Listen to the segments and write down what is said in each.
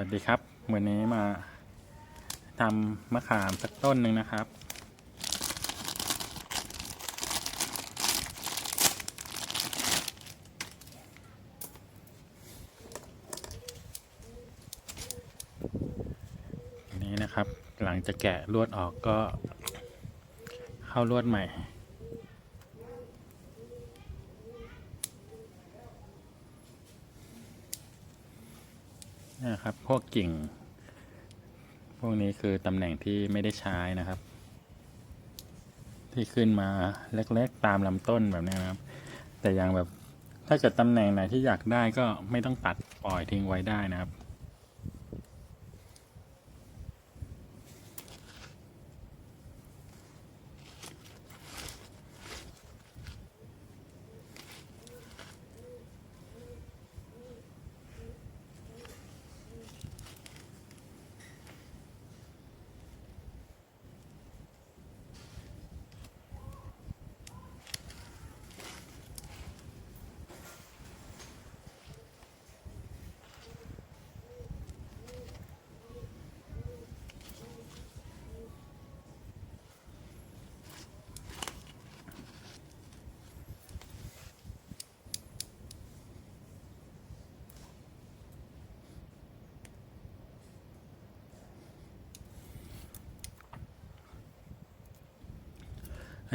วัสดีครับ วันนี้มาทำมะขามสักต้นหนึ่งนะครับนนี้นะครับ หลังจากแกะลวดออกก็เข้าลวดใหม่ นะครับพวกกิ่ง พวกนี้คือตำแหน่งที่ไม่ได้ใช้นะครับ ที่ขึ้นมาเล็กๆตามลำต้นแบบนี้นะครับ แต่อย่างแบบถ้าเกิดตำแหน่งไหนที่อยากได้ก็ไม่ต้องตัดปล่อยทิ้งไว้ได้นะครับ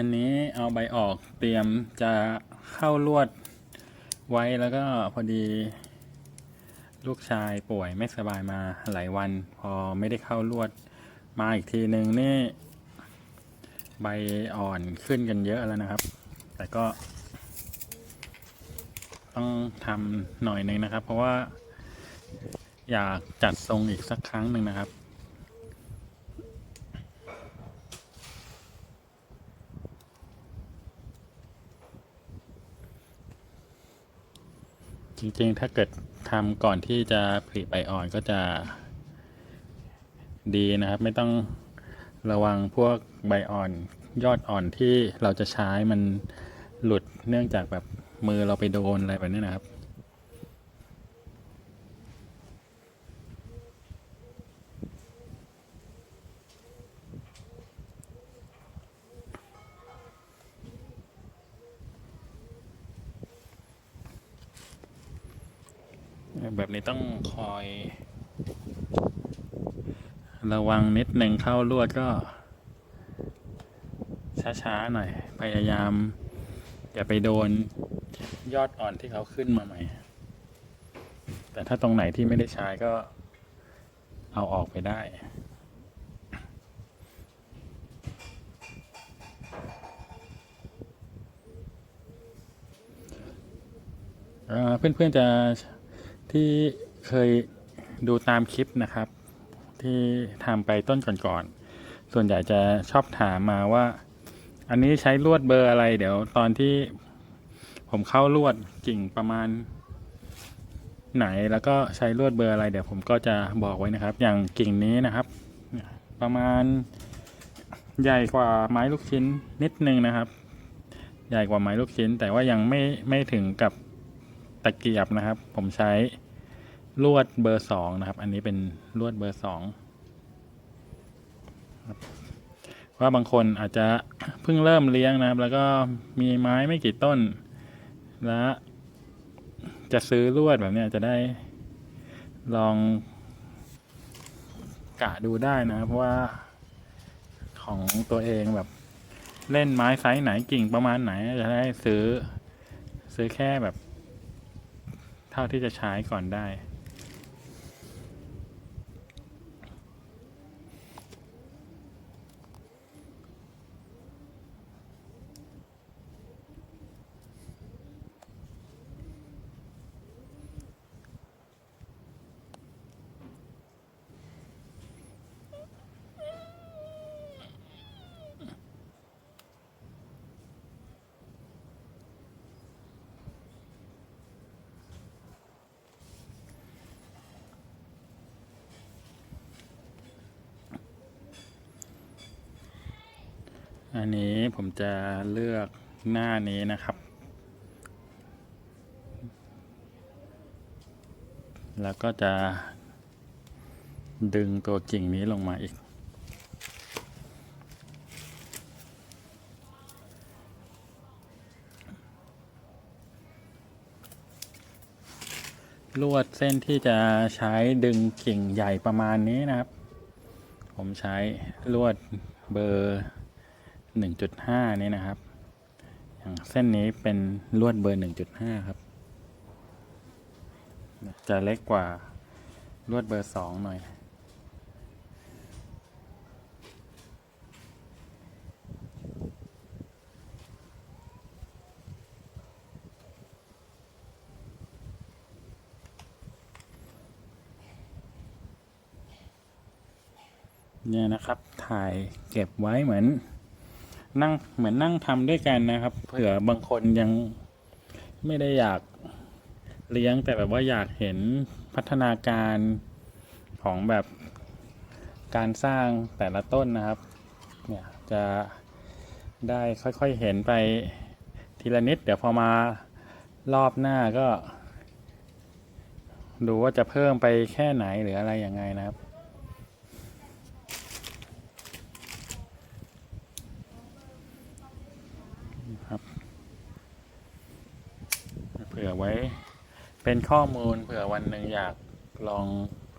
อันนี้เอาใบออกเตรียมจะเข้าลวดไว้แล้วก็พอดี ลูกชายป่วยไม่สบายมาหลายวัน พอไม่ได้เข้าลวดมาอีกทีหนึ่งนี่ ใบอ่อนขึ้นกันเยอะแล้วนะครับ แต่ก็ ต้องทำหน่อยหนึ่งนะครับ เพราะว่า อยากจัดทรงอีกสักครั้งหนึ่งนะครับ จริงๆ ถ้าเกิดทำก่อนที่จะผลิใบอ่อนก็จะดีนะครับ ไม่ต้องระวังพวกใบอ่อนยอดอ่อนที่เราจะใช้มันหลุดเนื่องจากแบบมือเราไปโดนอะไรแบบนี้นะครับี้ต้องคอย ระวังนิดหนึ่งเข้าลวดก็ ช้าๆหน่อย พยายาม อย่าไปโดนยอดอ่อนที่เขาขึ้นมาใหม่ แต่ถ้าตรงไหนที่ไม่ได้ใช้ก็เอาออกไปได้เพื่อนๆจะ ที่เคยดูตามคลิปนะครับ ที่ทำไปต้นก่อนๆ ส่วนใหญ่จะชอบถามมาว่า อันนี้ใช้ลวดเบอร์อะไร เดี๋ยวตอนที่ผมเข้าลวดกิ่งประมาณไหนแล้วก็ใช้ลวดเบอร์อะไร เดี๋ยวผมก็จะบอกไว้นะครับ อย่างกิ่งนี้นะครับ ประมาณใหญ่กว่าไม้ลูกชิ้นนิดนึงนะครับ ใหญ่กว่าไม้ลูกชิ้น แต่ว่ายังไม่ไม่ถึงกับ ตะเกียบนะครับ ผมใช้ลวดเบอร์สองนะครับ อันนี้เป็นลวดเบอร์สองครับว่าบางคนอาจจะเพิ่งเริ่มเลี้ยงนะครับ แล้วก็มีไม้ไม่กี่ต้น และจะซื้อลวดแบบนี้จะได้ลองกะดูได้นะครับเพราะว่าของตัวเองแบบเล่นไม้ไซส์ไหนกิ่งประมาณไหน จะได้ซื้อซื้อแค่แบบ เท่าที่จะใช้ก่อนได้ อันนี้ผมจะเลือกหน้านี้นะครับ แล้วก็จะดึงตัวกิ่งนี้ลงมาอีก ลวดเส้นที่จะใช้ดึงกิ่งใหญ่ประมาณนี้นะครับ ผมใช้ลวดเบอร์ 1.5 นี่นะครับ อย่างเส้นนี้เป็นลวดเบอร์ 1.5 ครับ จะเล็กกว่าลวดเบอร์ 2 หน่อย เนี่ยนะครับ ถ่ายเก็บไว้เหมือน นั่งเหมือนนั่งทำด้วยกันนะครับ เผื่อบางคนยังไม่ได้อยากเลี้ยงแต่แบบว่าอยากเห็นพัฒนาการของแบบการสร้างแต่ละต้นนะครับ เนี่ยจะได้ค่อยๆเห็นไปทีละนิด เดี๋ยวพอมารอบหน้าก็ ดูว่าจะเพิ่มไปแค่ไหนหรืออะไรยังไงนะครับครับเผื่อไว้ เป็นข้อมูลเผื่อวันหนึ่งอยากลอง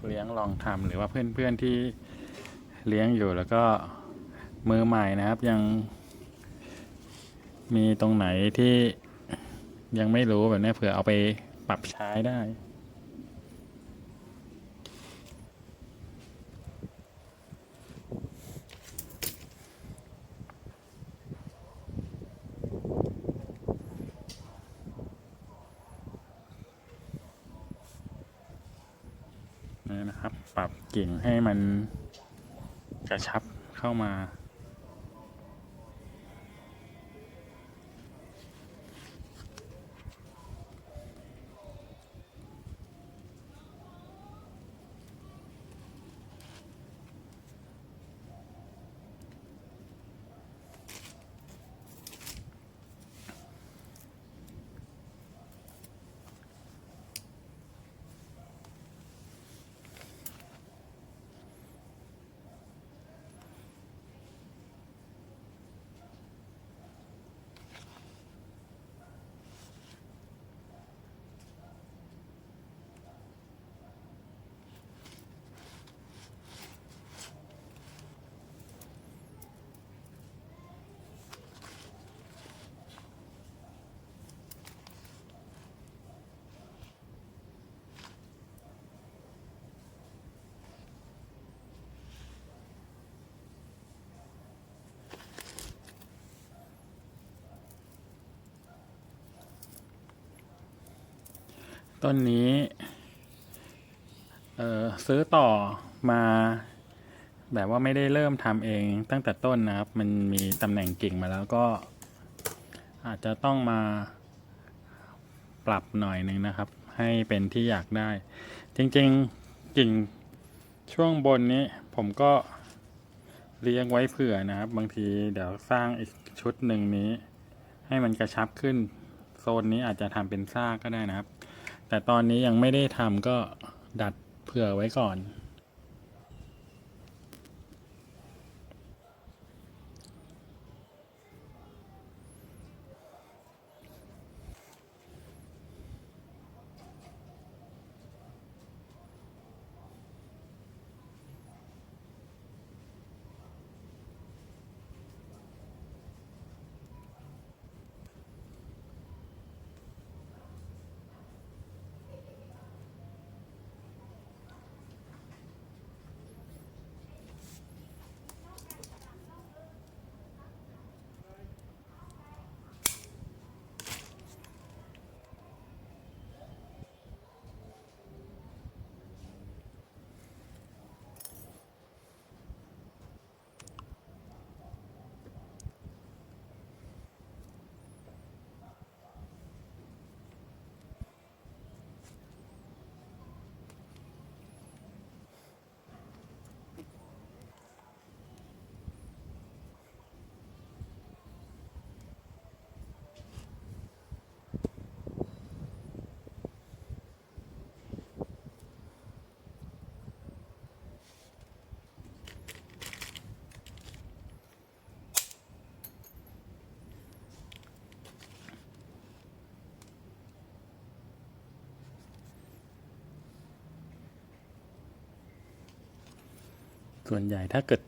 เลี้ยงลองทำหรือว่าเพื่อนๆที่เลี้ยงอยู่แล้วก็มือใหม่นะครับยัง มีตรงไหนที่ยังไม่รู้แบบนี้เผื่อเอาไปปรับใช้ได้ นี่นะครับ ปรับ กิ่งให้มันกระชับเข้ามา ต้นนี้ เออซื้อต่อมาแบบว่าไม่ได้เริ่มทำเองตั้งแต่ต้นนะครับ มันมีตำแหน่งกิ่งมาแล้วก็ อาจจะต้องมาปรับหน่อยหนึ่งนะครับ ให้เป็นที่อยากได้ จริงๆกิ่งช่วงบนนี้ผมก็เลี้ยงไว้เผื่อนะครับ บางทีเดี๋ยวสร้างอีกชุดหนึ่งนี้ ให้มันกระชับขึ้น โซนนี้อาจจะทำเป็นซากก็ได้นะครับ แต่ตอนนี้ยังไม่ได้ทำก็ดัดเผื่อไว้ก่อน ส่วนใหญ่ถ้าเกิด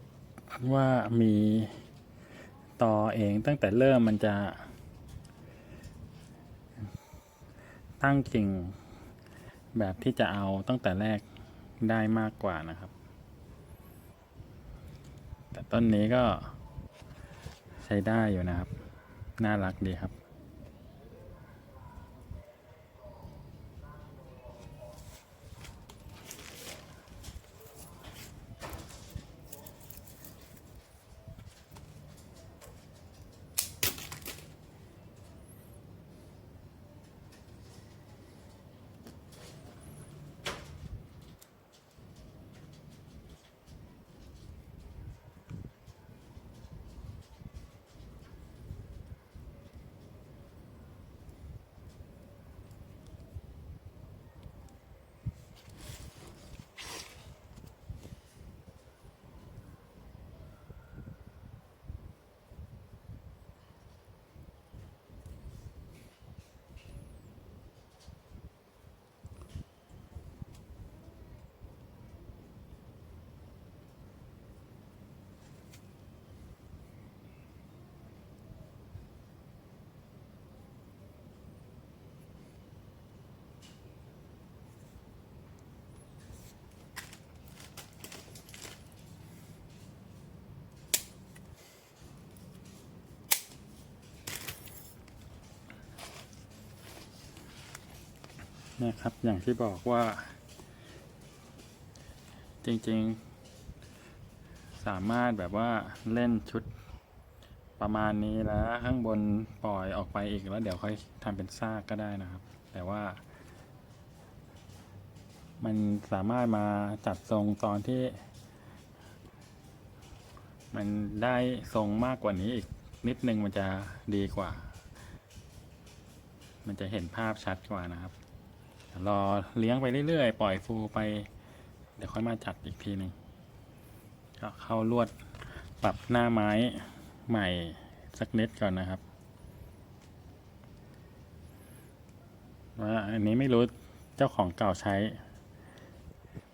ว่ามีต่อเองตั้งแต่เริ่มมันจะ ตั้งกิ่งแบบที่จะเอาตั้งแต่แรกได้มากกว่านะครับ แต่ต้นนี้ก็ใช้ได้อยู่นะครับ น่ารักดีครับ นะครับอย่างที่บอกว่า จริงๆ สามารถแบบว่าเล่นชุดประมาณนี้แล้วข้างบนปล่อยออกไปอีกแล้วเดี๋ยวค่อยทำเป็นซากก็ได้นะครับ แต่ว่า มันสามารถมาจัดทรงตอนที่ มันได้ทรงมากกว่านี้อีกนิดนึงมันจะดีกว่า มันจะเห็นภาพชัดกว่านะครับ รอเลี้ยงไปเรื่อยๆ ปล่อยฟูไป เดี๋ยวค่อยมาจัดอีกทีหนึ่งก็เข้าลวดปรับหน้าไม้ใหม่สักนิดก่อนนะครับว่าอันนี้ไม่รู้เจ้าของเก่าใช้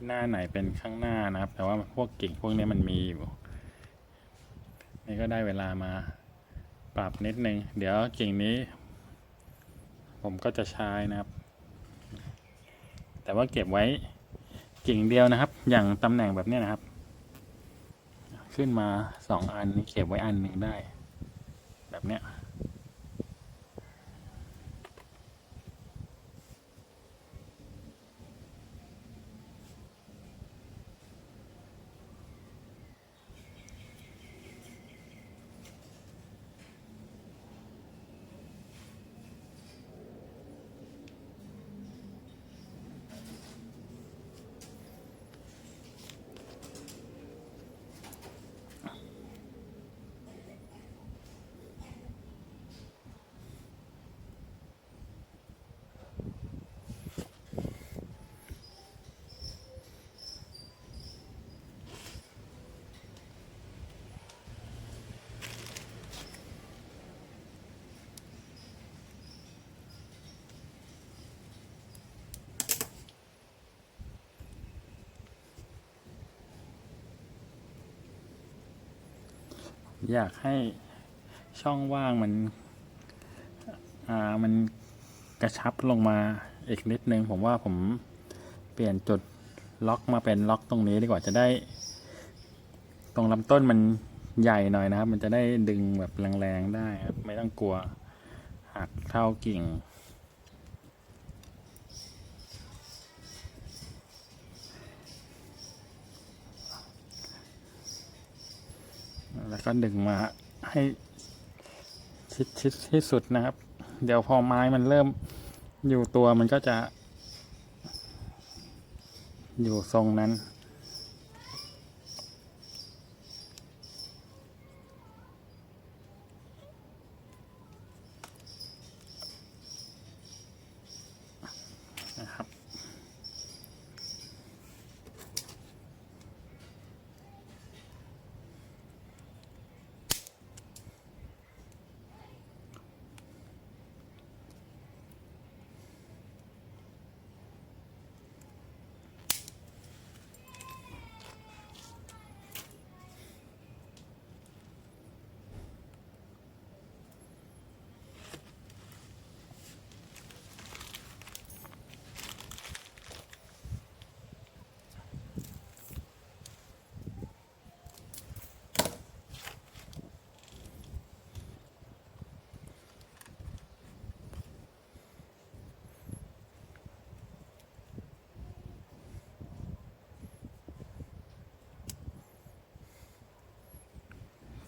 หน้าไหนเป็นข้างหน้านะครับ แต่ว่าพวกกิ่งพวกนี้มันมีอยู่นี่ก็ได้เวลามาปรับนิดนึง เดี๋ยวกิ่งนี้ ผมก็จะใช้นะครับ แต่ว่าเก็บไว้กิ่งเดียวนะครับ อย่างตำแหน่งแบบนี้นะครับ ขึ้นมาสองอันเก็บไว้อันหนึ่งได้ แบบเนี้ย อยากให้ช่องว่างมัน อ่า มันกระชับลงมาอีกนิดนึง ผมว่าผมเปลี่ยนจุดล็อกมาเป็นล็อกตรงนี้ดีกว่าจะได้ ตรงลำต้นมันใหญ่หน่อยนะครับ มันจะได้ดึงแบบแรงๆได้ครับ ไม่ต้องกลัวหักเท่ากิ่ง แล้วก็ดึงมาให้ชิดชิดที่สุดนะครับ เดี๋ยวพอไม้มันเริ่มอยู่ตัวมันก็จะ อยู่ทรงนั้น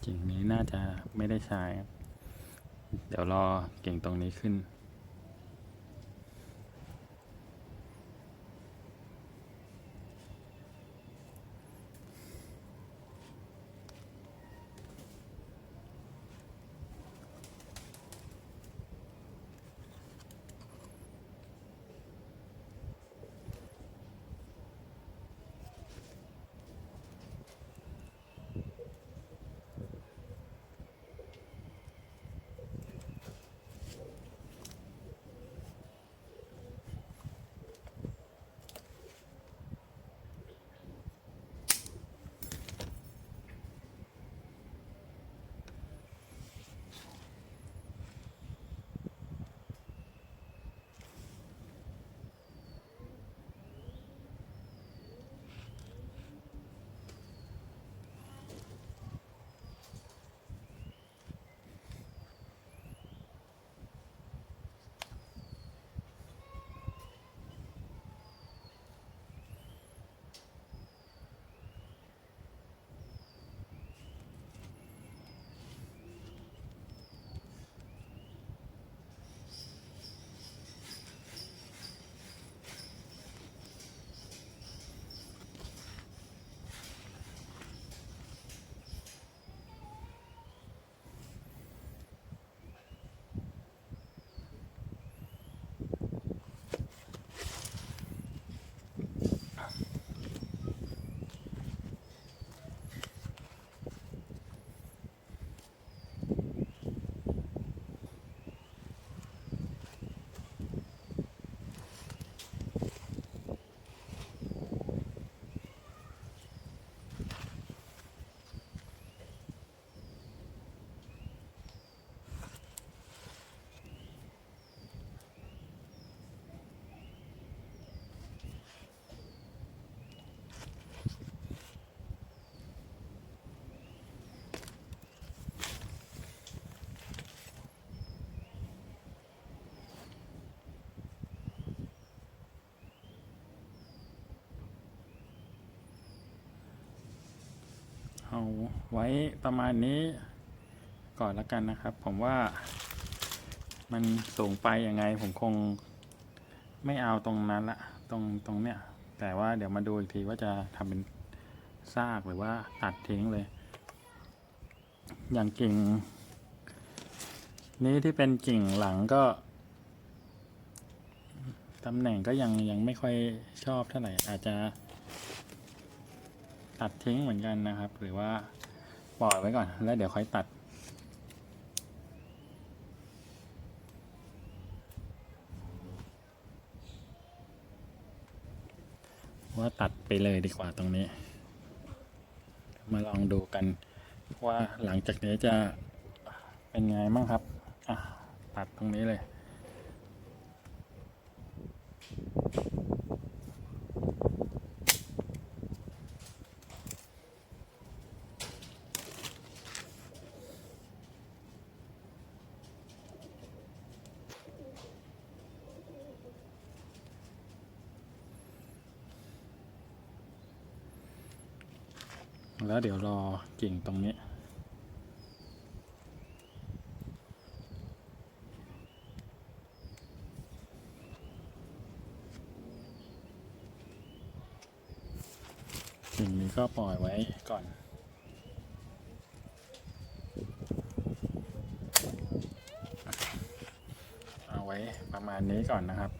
กิ่งนี้น่าจะไม่ได้ใช้ เดี๋ยวรอกิ่งตรงนี้ขึ้น เอาไว้ประมาณนี้ก่อนแล้วกันนะครับ ผมว่ามันสูงไปยังไง ผมคงไม่เอาตรงนั้นละตรงตรงเนี้ยแต่ว่าเดี๋ยวมาดูอีกทีว่าจะทำเป็นซากหรือว่าตัดทิ้งเลย อย่างกิ่ง นี้ที่เป็นกิ่งหลังก็ตำแหน่งก็ยังยังไม่ค่อยชอบเท่าไหร่อาจจะ ตัดทิ้งเหมือนกันนะครับ หรือว่าปล่อยไว้ก่อน แล้วเดี๋ยวค่อยตัด ว่าตัดไปเลยดีกว่าตรงนี้ มาลองดูกันว่าหลังจากนี้จะเป็นไงบ้างครับ อะ ตัดตรงนี้เลย แล้วเดี๋ยวรอกิ่งตรงนี้ กิ่งนี้ก็ปล่อยไว้ก่อนเอาไว้ประมาณนี้ก่อนนะครับ